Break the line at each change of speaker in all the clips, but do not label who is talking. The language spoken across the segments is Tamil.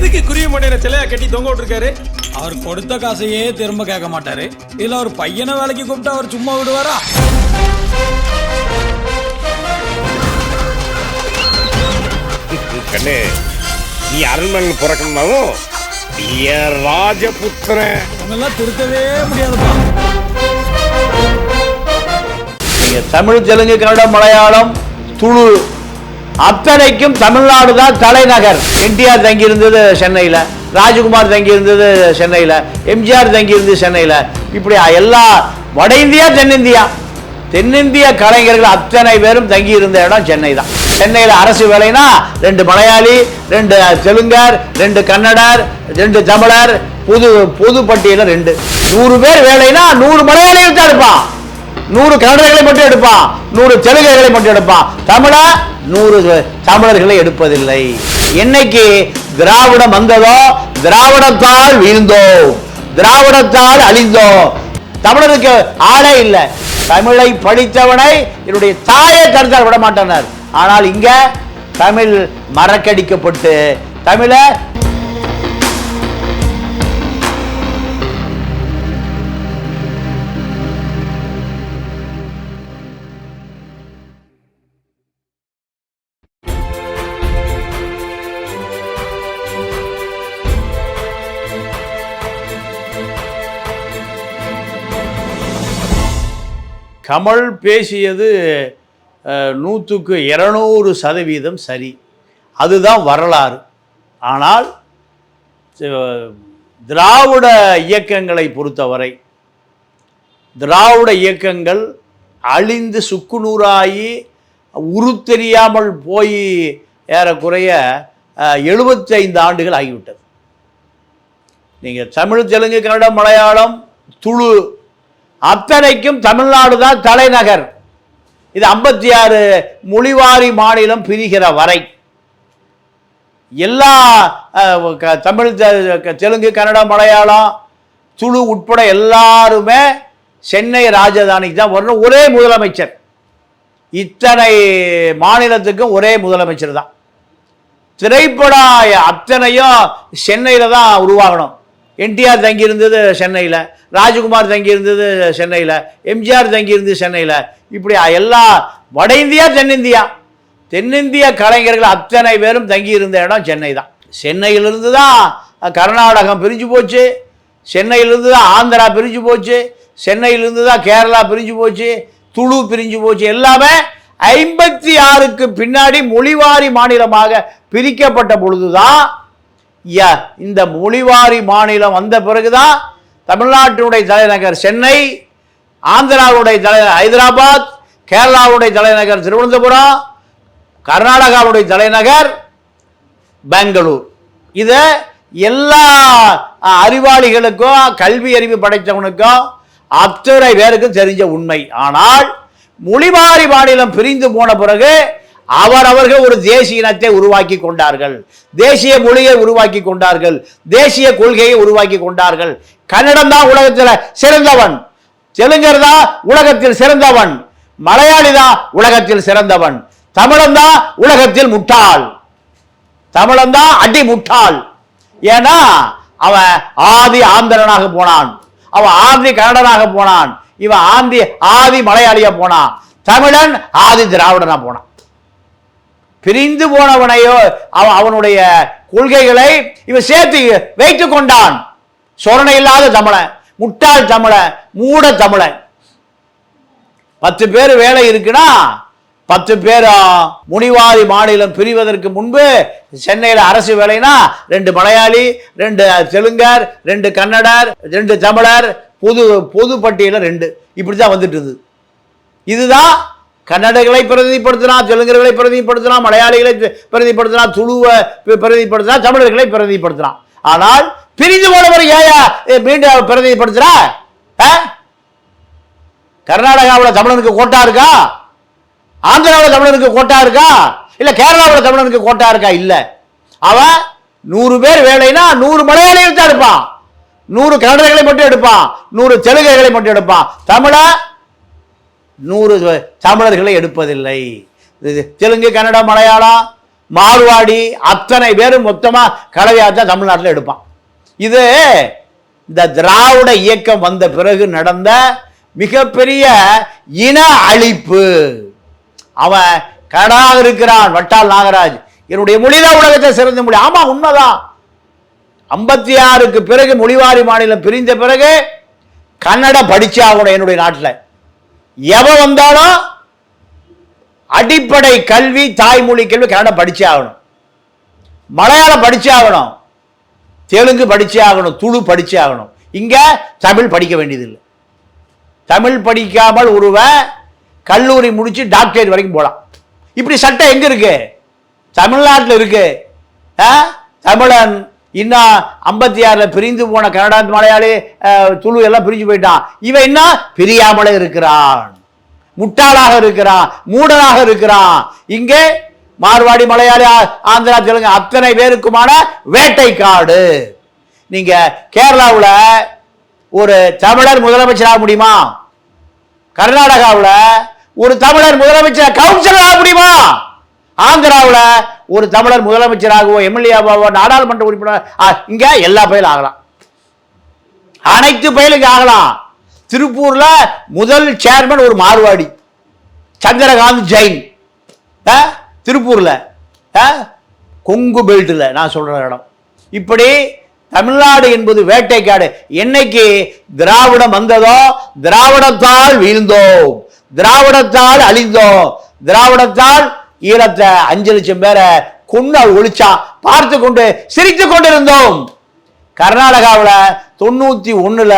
எதுக்கு குருவி மண்டையில சிலையா கட்டி தொங்க விட்டுருக்காரு?
அவர் கொடுத்த காசையே திரும்ப கேட்க மாட்டாரு. இல்ல அவர் பையனை வேலைக்கு கூப்பிட்டு அவர் சும்மா விடுவாரா?
கண்ணு நீ அரண்மனையில் பிறக்கணும்னாலும் ராஜபுத்திரன்?
அவங்கெல்லாம் திருத்தவே முடியாதுப்பா.
நீங்க தமிழ் தெலுங்கு கன்னடம் மலையாளம் துளு அத்தனைக்கும் தமிழ்நாடு தான் தலைநகர். என்டிஆர் தங்கியிருந்தது சென்னையில் ராஜகுமார் தங்கியிருந்தது சென்னையில் எம்ஜிஆர் தங்கியிருந்தது சென்னையில். இப்படி எல்லா வட இந்தியா தென்னிந்தியா தென்னிந்திய கலைஞர்கள் அத்தனை பேரும் தங்கியிருந்த இடம் சென்னை தான். சென்னையில் அரசு வேலைனா ரெண்டு மலையாளி ரெண்டு தெலுங்கர் ரெண்டு கன்னடர் ரெண்டு தமிழர் புது பொது பட்டியலில் ரெண்டு. நூறு பேர் வேலைனா நூறு மலையாளிகள் தான் இருப்பான். நூறு கன்னடர்களை மட்டும் எடுப்பான் நூறு தெலுங்குகளை மட்டும் எடுப்பான் தமிழ நூறு தமிழர்களை எடுப்பதில்லை. என்னைக்கு திராவிடம் வந்ததோ திராவிடத்தால் வீழ்ந்தோம் திராவிடத்தால் அழிந்தோம் தமிழருக்கு ஆளே இல்லை. தமிழை படித்தவனை என்னுடைய தாயை கருத்தால் விட மாட்டனர் ஆனால் இங்க தமிழ் மறக்கடிக்கப்பட்டு தமிழை கமல் பேசியது நூற்றுக்கு இரநூறு சதவீதம் சரி. அதுதான் வரலாறு. ஆனால் திராவிட இயக்கங்களை பொறுத்தவரை திராவிட இயக்கங்கள் அழிந்து சுக்குநூறாகி உருத்தெரியாமல் போய் ஏறக்குறைய எழுபத்தைந்து ஆண்டுகள் ஆகிவிட்டது. நீங்கள் தமிழ் தெலுங்கு கன்னடம் மலையாளம் துளு அத்தனைக்கும் தமிழ்நாடு தான் தலைநகர். இது ஐம்பத்தி ஆறு மொழிவாரி மாநிலம் பிரிகிற வரை. எல்லா தமிழ் தெலுங்கு கன்னடம் மலையாளம் துளு உட்பட எல்லாருமே சென்னை ராஜதானிக்கு தான் வரணும். ஒரே முதலமைச்சர். இத்தனை மாநிலத்துக்கும் ஒரே முதலமைச்சர் தான். திரைப்படம் அத்தனையும் சென்னையில் தான் உருவாகணும். என்டிஆர் தங்கியிருந்தது சென்னையில் ராஜகுமார் தங்கியிருந்தது சென்னையில் எம்ஜிஆர் தங்கியிருந்தது சென்னையில். இப்படி எல்லா வட இந்தியா தென்னிந்தியா தென்னிந்திய கலைஞர்கள் அத்தனை பேரும் தங்கியிருந்த இடம் சென்னை தான். சென்னையிலிருந்து தான் கர்நாடகம் பிரிஞ்சு போச்சு சென்னையிலிருந்து தான் ஆந்திரா பிரிஞ்சு போச்சு சென்னையிலிருந்து தான் கேரளா பிரிஞ்சு போச்சு துளு பிரிஞ்சு போச்சு. எல்லாமே ஐம்பத்தி ஆறுக்கு பின்னாடி மொழிவாரி மாநிலமாக பிரிக்கப்பட்ட பொழுதுதான் இந்த மொழிவாரி மாநிலம் வந்த பிறகுதான் தமிழ்நாட்டினுடைய தலைநகர் சென்னை ஆந்திராவுடைய தலை ஹைதராபாத் கேரளாவுடைய தலைநகர் திருவனந்தபுரம் கர்நாடகாவுடைய தலைநகர் பெங்களூர். இதை எல்லா அறிவாளிகளுக்கும் கல்வி அறிவு படைத்தவனுக்கும் அத்தனை பேருக்கும் தெரிஞ்ச உண்மை. ஆனால் மொழிமாறி மாநிலம் பிரிந்து போன பிறகு அவரவர்கள் ஒரு தேசிய இனத்தை உருவாக்கி கொண்டார்கள். தேசிய மொழியை உருவாக்கி கொண்டார்கள். தேசிய கொள்கையை உருவாக்கி கொண்டார்கள். கன்னடம் தான் உலகத்தில் சிறந்தவன். தெலுங்கர் தான் உலகத்தில் சிறந்தவன். மலையாளி தான் உலகத்தில் சிறந்தவன். தமிழன் தான் உலகத்தில் முட்டாள். தமிழன் தான் அடி முட்டாள் ஏன்னா அவன் ஆதி ஆந்திரனாக போனான். அவன் ஆதி கன்னடனாக போனான். இவன் ஆந்தி ஆதி மலையாளியா போனான். தமிழன் ஆதி திராவிடனா போனான். பிரிந்து போனவனையோ அவனுடைய கொள்கைகளை இவன் சேர்த்து வைத்து கொண்டான். சொரணை இல்லாத தமிழன் முட்டாள் தமிழன் மூட தமிழன் பத்து பேர் வேலை இருக்குன்னா பத்து பேரும் முனிவாரி மாநிலம் பிரிவதற்கு முன்பு சென்னையில் அரசு வேலைனா ரெண்டு மலையாளி ரெண்டு தெலுங்கர் ரெண்டு கன்னடர் ரெண்டு தமிழர் பொது பொது பட்டியலில் ரெண்டு. இப்படி தான் வந்துட்டு இருந்தது. இதுதான் கன்னடர்களை பிரதிநிதிப்படுத்தினா தெலுங்கர்களை பிரதிநிதிப்படுத்தினா மலையாளிகளை பிரதிநிதிப்படுத்தினா துளுவை பிரதிநிதிப்படுத்தினா தமிழர்களை பிரதிநிதிப்படுத்தினா ஆனால் பிரிந்து போனவர் ஏயா மீண்டும் பிரதிநிதிப்படுத்துறா ஆ? கர்நாடகாவில் தமிழனுக்கு கோட்டா இருக்கா? ஆந்திராவில் தமிழனுக்கு கோட்டா இருக்கா? இல்லை கேரளாவில் தமிழனுக்கு கோட்டா இருக்கா? இல்லை. அவன் நூறு பேர் வேலைனா நூறு மலையாளிகள் தான் எடுப்பான். நூறு கன்னடர்களை மட்டும் எடுப்பான். நூறு தெலுங்குகளை மட்டும் எடுப்பான். தமிழை நூறு தமிழர்களை எடுப்பதில்லை. தெலுங்கு கன்னடம் மலையாளம் மார்வாடி அத்தனை பேரும் மொத்தமாக கலவையாக தான் தமிழ்நாட்டில் எடுப்பான். இது இந்த திராவிட இயக்கம் வந்த பிறகு நடந்த மிகப்பெரிய இன அழிப்பு. அவன் கடாக இருக்கிறான் வட்டால் நாகராஜ். என்னுடைய மொழிதான் உலகத்தை சிறந்த மொழி. ஆமா உண்மைதான். ஐம்பத்தி ஆறுக்கு பிறகு மொழிவாரி மாநிலம் பிரிந்த பிறகு கன்னடம் படிச்சாகணும் என்னுடைய நாட்டில். எவன் வந்தாலும் அடிப்படை கல்வி தாய்மொழி கல்வி கன்னடம் படிச்சே ஆகணும். மலையாளம் படிச்சே ஆகணும். தெலுங்கு படிச்சே ஆகணும். துளு படிச்சே ஆகணும். இங்க தமிழ் படிக்க வேண்டியதில்லை. தமிழ் படிக்காமல் ஒருவன் கல்லூரி முடிச்சு டாக்டரேட் வரைக்கும் போகலாம் இப்படி சட்டம் எங்க இருக்கு? தமிழ்நாட்டில் இருக்கு. ஆ? தமிழன் இன்னும் ஐம்பத்தி ஆறுல பிரிந்து போன கனடா மலையாளி துளு எல்லாம் பிரிஞ்சு போயிட்டான். இவன் என்ன பிரியாமலே இருக்கிறான். முட்டாளாக இருக்கிறான். மூடனாக இருக்கிறான். இங்கே மார்வாடி மலையாளி ஆ- ஆந்திரா தெலுங்கு அத்தனை பேருக்குமான வேட்டைக்காடு. நீங்க கேரளாவில் ஒரு தமிழர் முதலமைச்சர் ஆக முடியுமா? கர்நாடகாவில் ஒரு தமிழர் முதலமைச்சர் கவுன்சிலர் ஆக முடியுமா? ஆந்திராவில் ஒரு தமிழர் முதலமைச்சராகவோ எம்எல்ஏவாவோ நாடாளுமன்ற உறுப்பினர் இங்கே எல்லா பயிலும் ஆகலாம். அனைத்து பயிலுக்கு ஆகலாம். திருப்பூரில் முதல் சேர்மன் ஒரு மார்வாடி. சந்திரகாந்த் ஜெயின். ஆ? ஆ? கொங்கு பெல்ட்டில் நான் சொல்கிற இடம். இப்படி தமிழ்நாடு என்பது வேட்டைக்காடு. என்னைக்கு திராவிடம் வந்ததோ திராவிடத்தால் வீழ்ந்தோம். திராவிடத்தால் அழிந்தோம். திராவிடத்தால் ஈழத்தை அஞ்சு லட்சம் பேரை கொண்டா ஒழிச்சான் பார்த்து கொண்டு சிரித்து கொண்டிருந்தோம். கர்நாடகாவில் தொண்ணூத்தி ஒன்னுல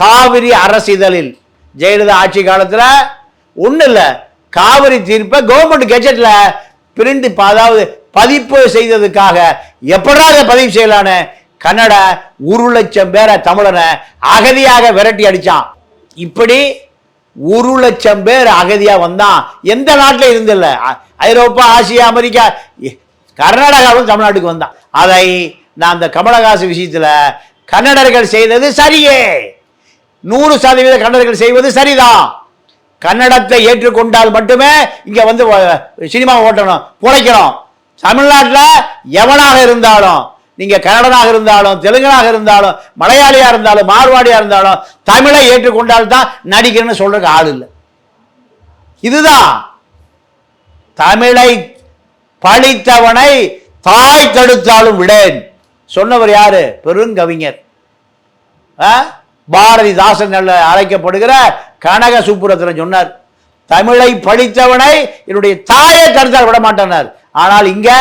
காவிரி அரசிதழில் ஜெயலலிதா ஆட்சி காலத்தில் ஒன்றும் இல்லை காவிரி தீர்ப்பை கவர்மெண்ட் கெஜெட்டில் பிரிண்ட் அதாவது பதிப்பு செய்ததுக்காக எப்படா அதை பதிவு செய்யலான்னு கன்னட ஒரு லட்சம் பேரை தமிழனை அகதியாக விரட்டி அடிச்சான். இப்படி ஒரு லட்சம் பேர் அகதியாக வந்தான் எந்த நாட்டில் இருந்தில்ல? ஐரோப்பா ஆசியா அமெரிக்கா எ- கர்நாடகாவும் தமிழ்நாட்டுக்கு வந்தான் அதை நான் அந்த கமலஹாசன் விஷயத்தில் கன்னடர்கள் செய்தது சரியே. நூறு சதவீத கன்னடர்கள் செய்வது சரிதான். கன்னடத்தை ஏற்றுக்கொண்டால் மட்டுமே இங்கே வந்து சினிமா ஓட்டணும் பிழைக்கணும் தமிழ்நாட்டில் எவனாக இருந்தாலும் நீங்கள் கன்னடனாக இருந்தாலும் தெலுங்கனாக இருந்தாலும் மலையாளியாக இருந்தாலும் மார்வாடியாக இருந்தாலும் தமிழை ஏற்றுக்கொண்டால் தான் நடிக்கிறேன்னு சொல்கிறதுக்கு ஆள் இல்லை. இதுதான் தமிழை பழித்தவனை தாய் தடுத்தாலும் விடேன். சொன்னவர் யாரு? பெருங்கவிஞர். ஆ? பாரதிதாசன் அழைக்கப்படுகிற கனக சுப்புரத்திரன் சொன்னார் தமிழை படித்தவனை என்னுடைய தாயை தடுத்தால் விட மாட்டனர் ஆனால் இங்கே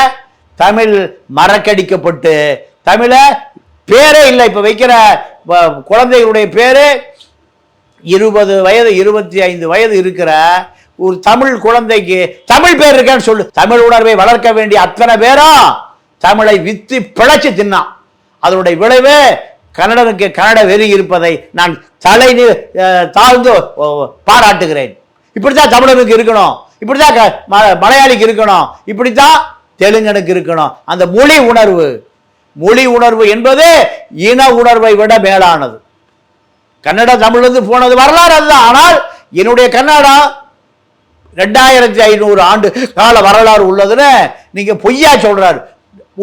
தமிழ் மறக்கடிக்கப்பட்டு தமிழ பேரே இல்லை இப்போ வைக்கிற குழந்தைகளுடைய பேரு இருபது வயது இருபத்தி ஐந்து வயது இருக்கிற ஒரு தமிழ் குழந்தைக்கு தமிழ் பேர் இருக்கான்னு சொல்லு. தமிழ் உணர்வை வளர்க்க வேண்டிய அத்தனை பேரும் தமிழை வித்து பிழைச்சி தின்னான். அதனுடைய விளைவு கன்னடனுக்கு கன்னட வெறி இருப்பதை நான் தலை தாழ்ந்து பாராட்டுகிறேன். இப்படித்தான் தமிழனுக்கு இருக்கணும். இப்படித்தான் க- ம- மலையாளிக்கு இருக்கணும். இப்படித்தான் தெலுங்கனுக்கு இருக்கணும் அந்த மொழி உணர்வு. மொழி உணர்வு என்பது இன உணர்வை விட மேலானது. கன்னடா தமிழ்லேருந்து போனது வரலாறு அதுதான் ஆனால் என்னுடைய கன்னடா ரெண்டாயிரத்தி ஐநூறு ஆண்டு கால வரலாறு உள்ளதுன்னு நீங்க பொய்யா சொல்றாரு.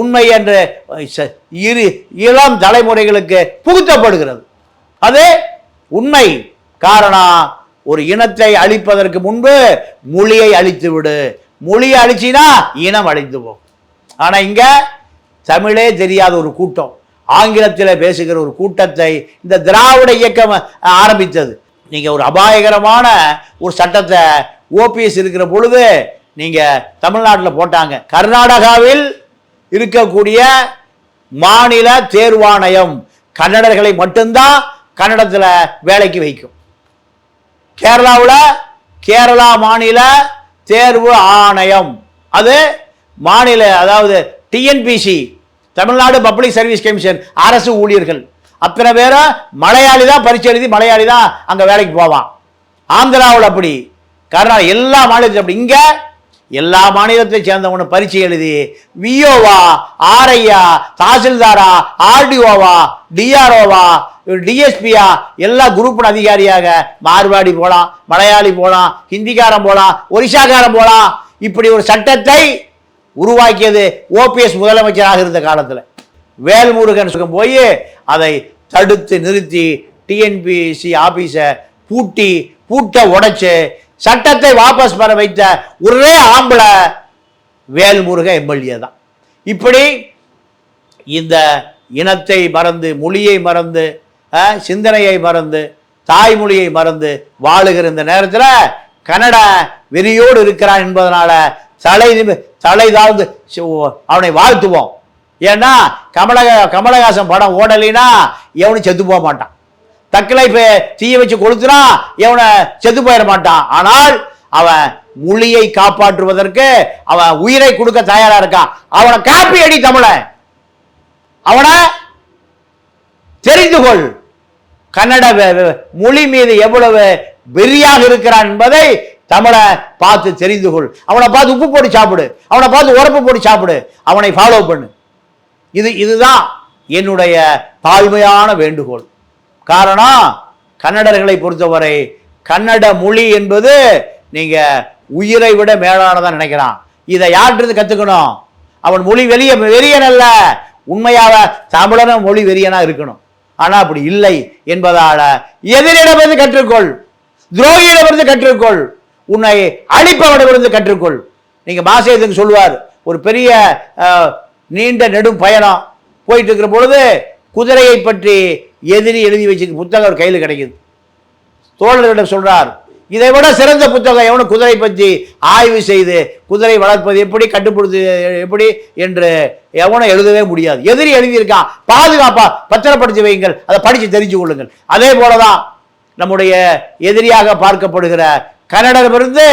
உண்மை என்று இரு இளம் தலைமுறைகளுக்கு புகுத்தப்படுகிறது. அது உண்மை. காரணம் ஒரு இனத்தை அழிப்பதற்கு முன்பு மொழியை அழித்து விடு மொழியை அழிச்சினா இனம் அழிந்து போகும். ஆனால் இங்கே தமிழே தெரியாத ஒரு கூட்டம் ஆங்கிலத்தில் பேசுகிற ஒரு கூட்டத்தை இந்த திராவிட இயக்கம் ஆரம்பித்தது. நீங்கள் ஒரு அபாயகரமான ஒரு சட்டத்தை ஓபிஎஸ் இருக்கிற பொழுது நீங்கள் தமிழ்நாட்டில் போட்டாங்க. கர்நாடகாவில் இருக்கக்கூடிய மாநில தேர்வாணையம் கன்னடர்களை மட்டும்தான் கன்னடத்தில் வேலைக்கு வைக்கும். கேரளாவில் கேரளா மாநில தேர்வு ஆணையம். அது மாநில அதாவது TNPSC Tamil Nadu public service commission அரசு ஊழியர்கள். அத்தனை பேரும் மலையாளி தான் பரீட்சை எழுதி மலையாளி தான் அங்கே வேலைக்கு போவான். ஆந்திராவில் அப்படி. கர்நாடகா எல்லா மாநிலத்திலும் அப்படி. இங்கே எல்லா மாநிலத்தையும் சேர்ந்தவனு பரிச்சை எழுதி விஓவா ஆர்ஐயா தாசில்தாரா ஆர்டிஓவா டிஆர்ஓவா டிஎஸ்பியா எல்லா குரூப் அதிகாரியாக மார்வாடி போகலாம் மலையாளி போகலாம் ஹிந்திக்காரன் போகலாம் ஒரிசாக்காரன் போகலாம் இப்படி ஒரு சட்டத்தை உருவாக்கியது ஓபிஎஸ் முதலமைச்சராக இருந்த காலத்தில். வேல்முருகன் சுகம் போய் அதை தடுத்து நிறுத்தி டிஎன்பிசி ஆபீஸை பூட்டி பூட்டை உடைச்சு சட்டத்தை வாபஸ் பெற வைத்த ஒரே ஆம்பளை வேல்முருக எம்எல்ஏ தான். இப்படி இந்த இனத்தை மறந்து மொழியை மறந்து சிந்தனையை மறந்து தாய்மொழியை மறந்து வாழுகிற இந்த நேரத்தில் கன்னட வெறியோடு இருக்கிறான் என்பதனால தலை தலை தாழ்ந்து அவனை வாழ்த்துவோம். ஏன்னா கமலக கமலஹாசன் படம் ஓடலைன்னா எவனும் செத்து போக மாட்டான். தக்கலை தீய வச்சு கொளுத்துனா எவனை செத்து போயிட மாட்டான். ஆனால் அவன் மொழியை காப்பாற்றுவதற்கு அவன் உயிரை கொடுக்க தயாரா இருக்கான். அவனை காப்பி அடி தமிழன். அவனை தெரிந்து கொள். கன்னட மொழி மீது எவ்வளவு வெறியாக இருக்கிறான் என்பதை தமிழை பார்த்து தெரிந்து கொள். அவனை பார்த்து உப்பு போட்டு சாப்பிடு. அவனை பார்த்து உரப்பு போட்டு சாப்பிடு. அவனை ஃபாலோ பண்ணு. இது இதுதான் என்னுடைய தாழ்மையான வேண்டுகோள். காரணம் கன்னடர்களை பொறுத்தவரை கன்னட மொழி என்பது நீங்க உயிரை விட மேலானதான் நினைக்கிறான். இதை யார்கிட்ட கத்துக்கணும்? அவன் மொழி வெளிய வெறியன் அல்ல. உண்மையாக தமிழன மொழி வெறியனா இருக்கணும். ஆனால் அப்படி இல்லை என்பதால எதிரிடமிருந்து கற்றுக்கொள் துரோகியிடமிருந்து கற்றுக்கொள் உன்னை அழிப்பவனிடமிருந்து கற்றுக்கொள். நீங்கள் மாசேதுக்கு சொல்லுவார் ஒரு பெரிய நீண்ட நெடும் பயணம். போயிட்டு இருக்கிற பொழுது குதிரையை பற்றி எதிரி எழுதி வச்சு புத்தகம் கையில் கிடைக்குது. தோழர்களிடம் சொல்றார் இதை விட சிறந்த புத்தகம் எவனும் குதிரை பற்றி ஆய்வு செய்து குதிரை வளர்ப்பது எப்படி கட்டுப்படுத்து எப்படி என்று எவனும் எழுதவே முடியாது. எதிரி எழுதியிருக்கான் பாதுகாப்பா பத்திரப்படுத்தி வையுங்கள் அதை படித்து தெரிஞ்சு கொள்ளுங்கள். அதே போலதான் நம்முடைய எதிரியாக பார்க்கப்படுகிற கன்னடமிருந்து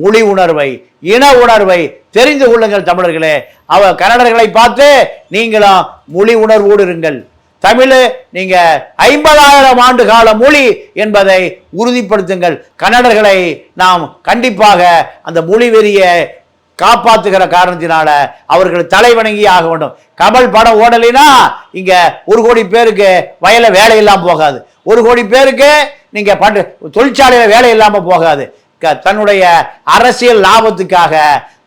மொழி உணர்வை இன உணர்வை தெரிந்து கொள்ளுங்கள் தமிழர்களே. அவ கன்னடர்களை பார்த்து நீங்களும் மொழி உணர்வோடு இருங்கள். தமிழ் நீங்க ஐம்பதாயிரம் ஆண்டு கால மொழி என்பதை உறுதிப்படுத்துங்கள். கன்னடர்களை நாம் கண்டிப்பாக அந்த மொழி வெறியை காப்பாத்துகிற காரணத்தினால அவர்கள் தலைவணங்கி ஆக வேண்டும். கமல் படம் ஓடலைன்னா இங்க ஒரு கோடி பேருக்கு வயல வேலை இல்லாம போகாது. ஒரு கோடி பேருக்கு நீங்க பண்டு தொழிற்சாலையில வேலை இல்லாம போகாது. க- தன்னுடைய அரசியல் லாபத்துக்காக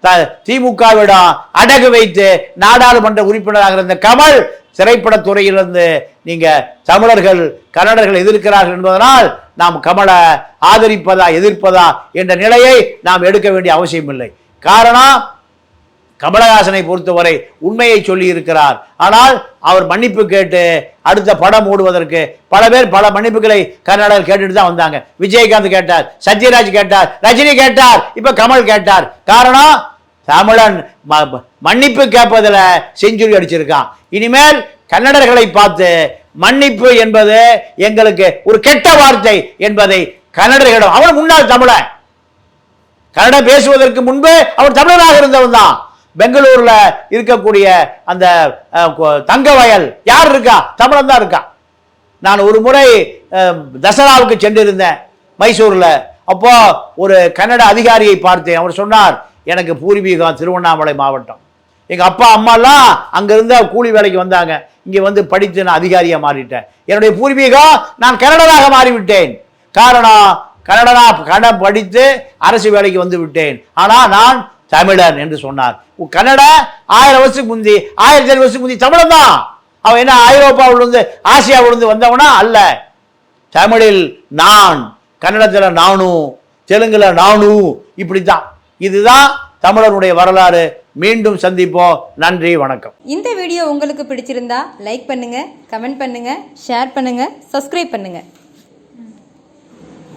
த- திமுகவிடம் அடகு வைத்து நாடாளுமன்ற உறுப்பினராக இருந்த கமல் திரைப்படத் துறையிலிருந்து தமிழர்கள் கன்னடர்கள் எதிர்க்கிறார்கள் என்பதனால் நாம் கமலை ஆதரிப்பதா எதிர்ப்பதா என்ற நிலையை நாம் எடுக்க வேண்டிய அவசியம் இல்லை. காரணம் கமலஹாசனை பொறுத்தவரை உண்மையை சொல்லி இருக்கிறார் ஆனால் அவர் மன்னிப்பு கேட்டு அடுத்த படம் ஓடுவதற்கு பல பேர் பல மன்னிப்புகளை கர்நாடகர் கேட்டுட்டு தான் வந்தாங்க. விஜயகாந்த் கேட்டார் சத்யராஜ் கேட்டார் ரஜினி கேட்டார் இப்போ கமல் கேட்டார். காரணம் தமிழன் ம- மன்னிப்பு கேட்பதில் செஞ்சுரி அடிச்சிருக்கான். இனிமேல் கன்னடர்களை பார்த்து மன்னிப்பு என்பது எங்களுக்கு ஒரு கெட்ட வார்த்தை என்பதை கன்னடர்களிடம் அவன் முன்னாள் தமிழன். கன்னட பேசுவதற்கு முன்பு அவர் தமிழராக இருந்தவன் தான். பெங்களூர்ல இருக்கக்கூடிய அந்த தங்க வயல் யார் இருக்கா? தமிழன் தான் இருக்கா நான் ஒரு முறை தசராவுக்கு சென்றிருந்தேன் மைசூர்ல. அப்போ ஒரு கன்னட அதிகாரியை பார்த்தேன். அவர் சொன்னார் எனக்கு பூர்வீகம் திருவண்ணாமலை மாவட்டம். எங்கள் அப்பா அம்மாலாம் அங்கேருந்து கூலி வேலைக்கு வந்தாங்க. இங்கே வந்து படித்து நான் அதிகாரியாக மாறிட்டேன். என்னுடைய பூர்வீகம் நான் கன்னடராக மாறிவிட்டேன். காரணம் கன்னடனா கன்னடம் படித்து அரசு வேலைக்கு வந்து விட்டேன். ஆனால் நான் தமிழன் என்று சொன்னார். உ- கன்னடா ஆயிரம் வருஷத்துக்கு முந்தி ஆயிரத்தி ஐநூறு வருஷத்துக்கு முந்தி தமிழன் தான். அவன் என்ன ஐரோப்பாவிலிருந்து ஆசியாவிலிருந்து வந்தவனா? அல்ல. தமிழில் நான் கன்னடத்தில் நானும் தெலுங்கில் நானும் இப்படித்தான். இதுதான் தமிழருடைய வரலாறு. மீண்டும் சந்திப்போம். நன்றி வணக்கம்.
இந்த வீடியோ உங்களுக்கு பிடிச்சிருந்தா லைக் பண்ணுங்க கமெண்ட் பண்ணுங்க ஷேர் பண்ணுங்க சப்ஸ்கிரைப் பண்ணுங்க.